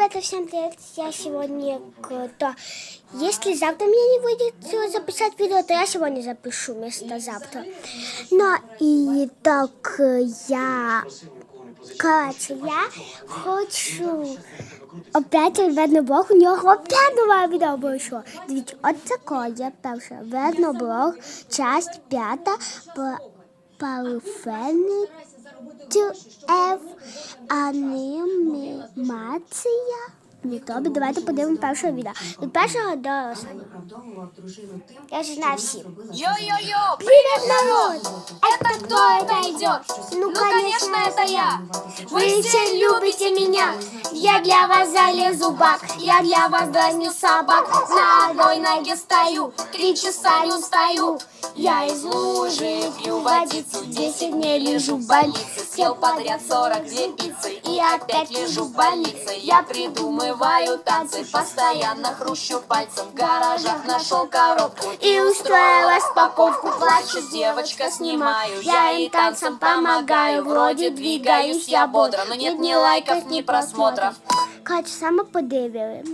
Ребята, всем привет! Я сегодня, то если завтра мне не выйдет э, записать видео, то я сегодня запишу вместо завтра. Но и так э, я, короче, я хочу опять видно блог, у нього опять нове відео вийшло. Дивіться, от таке перше. Видно блог, часть п'ята, парфени F, анімація. В Ютубі. Давайте подивимо перше відео. Від першого до останнього. Я ж знаю всі. Йо-йо-йо! Привет, народ! Это кто это идет? Ну, Ну, конечно, это я. Вы все любите меня. Я для вас залезу в бак. Я для вас дразню собак. На одной ноге стою. Три часа не устаю. Я из лужи пью водицу. Десять дней лежу в больнице. Съел подряд 42 пиццы И опять лежу в больнице Я придумываю танцы Постоянно хрущу пальцем В гаражах нашел коробку И устроила распаковку. Плачет девочка, снимаю Я ей танцем помогаю Вроде двигаюсь я бодро Но нет ни лайков, ни просмотров Коротше, саме подивили.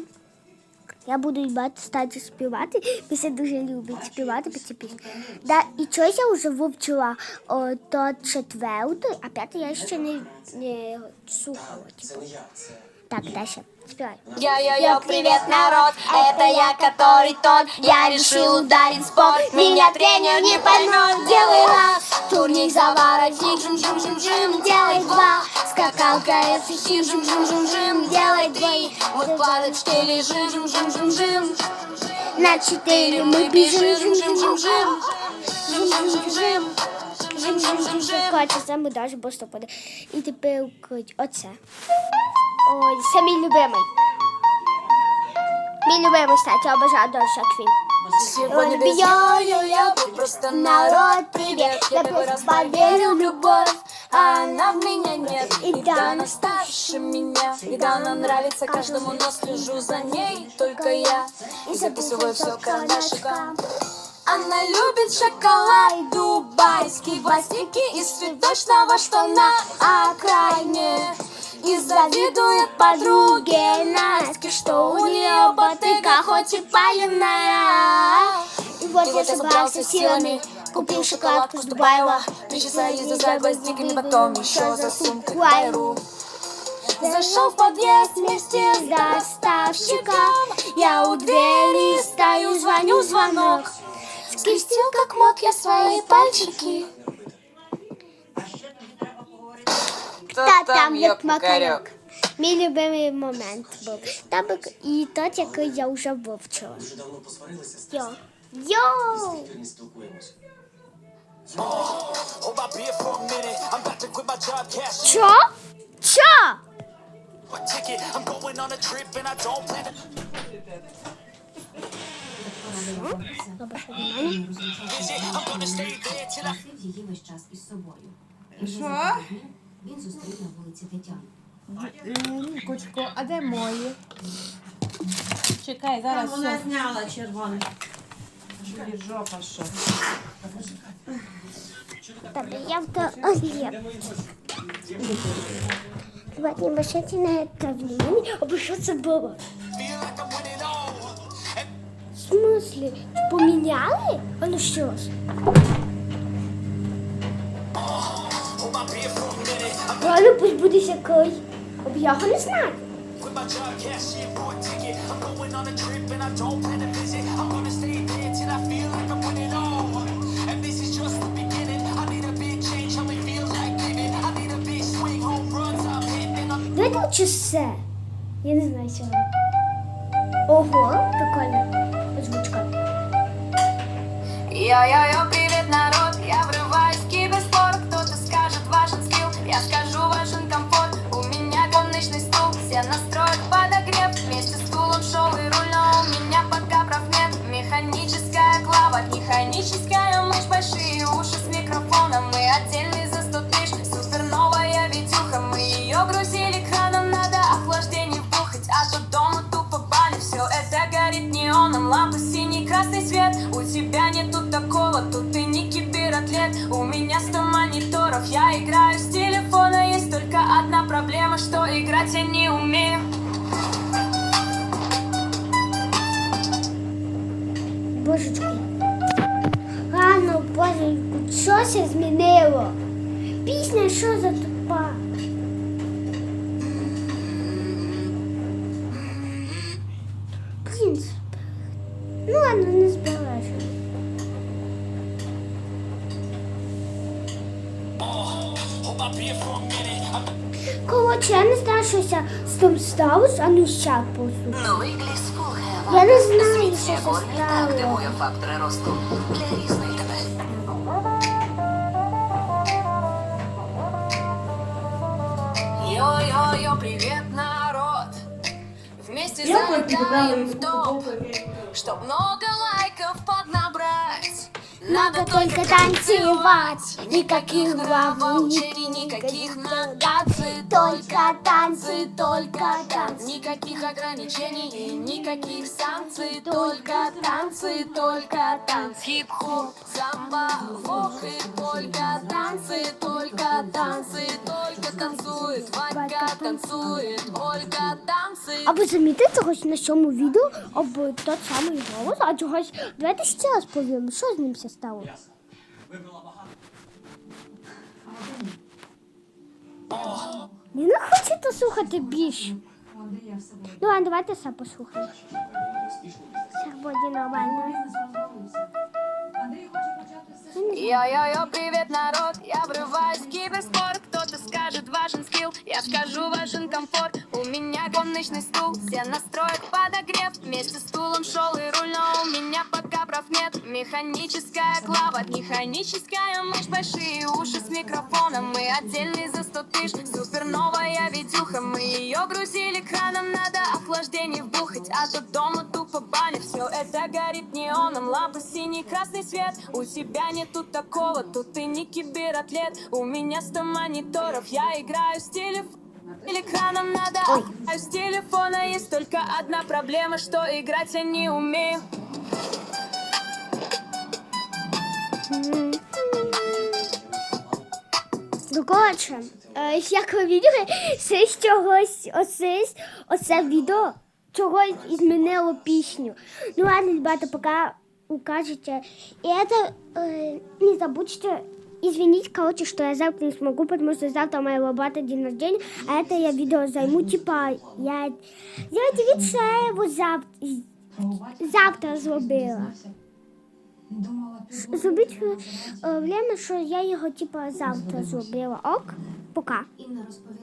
Я буду їбати стати співати. Ви все дуже любите співати по цій пісні. Да, і щось я вже вивчила о, то четверту, а п'яту я ще не, не слухала. Типу. Так, далі. Співай. Йо-йо-йо, привет, народ, это я, который тот Я решил ударить в спорт, меня тренер не поймет Делай раз, турник заворотник, жим-жим-жим-жим Делай два, скакалка FX, жим-жим-жим-жим Мы палочки лежим, жим, жим, жим, жим. На четыре мы бежим, жим, жим, жим, жим. Жим, жим, жим, жим. Жим, жим, жим, жим. Катя, це ми даже просто поди. І тепер оце. Ой, це мій любимий. Мій любимий, кстати, обожаю Дольша Квін. Сегодня без йо-йо-йо, просто народ, привет. Я первый раз поверил в любовь, а она в меня нет. И да, она старше меня. И да, она нравится каждому, но слежу за ней только я. И записываю все карандашиком она любит шоколад дубайский, гвоздики из цветочного, что на окраине. И завидует подруге Настя, что у нее ботыка хоть и паленая. И вот я собрался силами, купил шоколадку с Дубаева. Три часа езды за гвоздиками, потом еще за сумкой к Байру. Зашел в подъезд вместе с доставщиком Я у двери стою, звоню звонок Скрестил как мог я свои пальчики Та там як макарьок. Мій любимий момент був. Табик і тот, який я вже вивчила. Вже давно посварилися, Йо. Йо! не спілкуємося. Hold my beer for a minute. I'm about to quit my job, cash in Чо? Чо? Її весь час із собою. Що? Він зустрів на вулиці Тетяну. Кучко, а де мої? Чекай, зараз Вона зняла червоне. Тобі жопа що. Добре, я в туалет. Давайте не обращайте на это внимание. Або що в смысле? Поменяли? А ну что ж? Ладно, пусть буде всякой. Об я не знаю. Давайте лучше все. Я не знаю сьогодні. Ого, прикольно. Йо-йо-йо, привет, народ, я врываюсь в киберспорт. Кто-то скажет важен скилл, я скажу важен комфорт. У меня гоночный стул, все настроят играть я не умею. Божечки. Ладно, ну, божечку, что ще змінило? Пісня, що за тупая? знаю, що ся з тим сталося, а ну ща послухай. Новий гліс Фулгева. Я не знаю, Світ що це сьогодні та стало. активує фактори росту для різних тебе. Йо-йо-йо, привет, народ! Вместе Я бы передала залетаем в ему топ, футболку. чтоб много лайков поднабрать. Надо только танцевать, никаких глав, волчений, никаких нагаций, только танцы, только танцы. Никаких ограничений и никаких санкций, только танцы, только танцы. Хип-хоп, самбо, вок и только танцы, только танцы, только танцует, Ванька танцует, Ольга танцы. А ви замітите чогось на цьому відео або тот самий голос, а чогось. Давайте ще раз повім, що з ним все стало. стало. Ясно. Вибила багато. Він не ну хочете слухати більше. Ну ладно, давайте сам послухаємо. Свободі нормально. Я-я-я, привіт, народ, я вриваюсь в кіберспорт. Кто-то скажет важен скилл, я скажу важен комфорт. У меня гоночный стул, все настроек подогрев. Вместе с стулом шел и руль, но у меня пока прав нет. Механическая клава, механическая мышь. Большие уши с микрофоном, мы отдельный за 100 тысяч Суперновая видюха, мы ее грузили краном. Надо охлаждение вбухать, а то дома тупо баня. Все это горит неоном, лампы синий, красный свет. У тебя нету такого, тут ты не кибератлет. У меня 100 мониторов, я играю с телефоном Экраном надо, а с телефона есть только одна проблема, что играть я не умею. Ну, коротше, е, як ви бачили, це з чогось, оце, оце відео чогось змінило пісню. Ну ладно, ребята, пока укажете. И это, э, не забудьте, извините, короче, что я завтра не смогу, потому что завтра у моего брата день рождения, а это я видео займу, типа, я, я дивіться, я його завтра, завтра зробила. Думала, ти Зробіть е, время, що я його, типа, завтра зробила. Ок? Пока. Інна розповіла.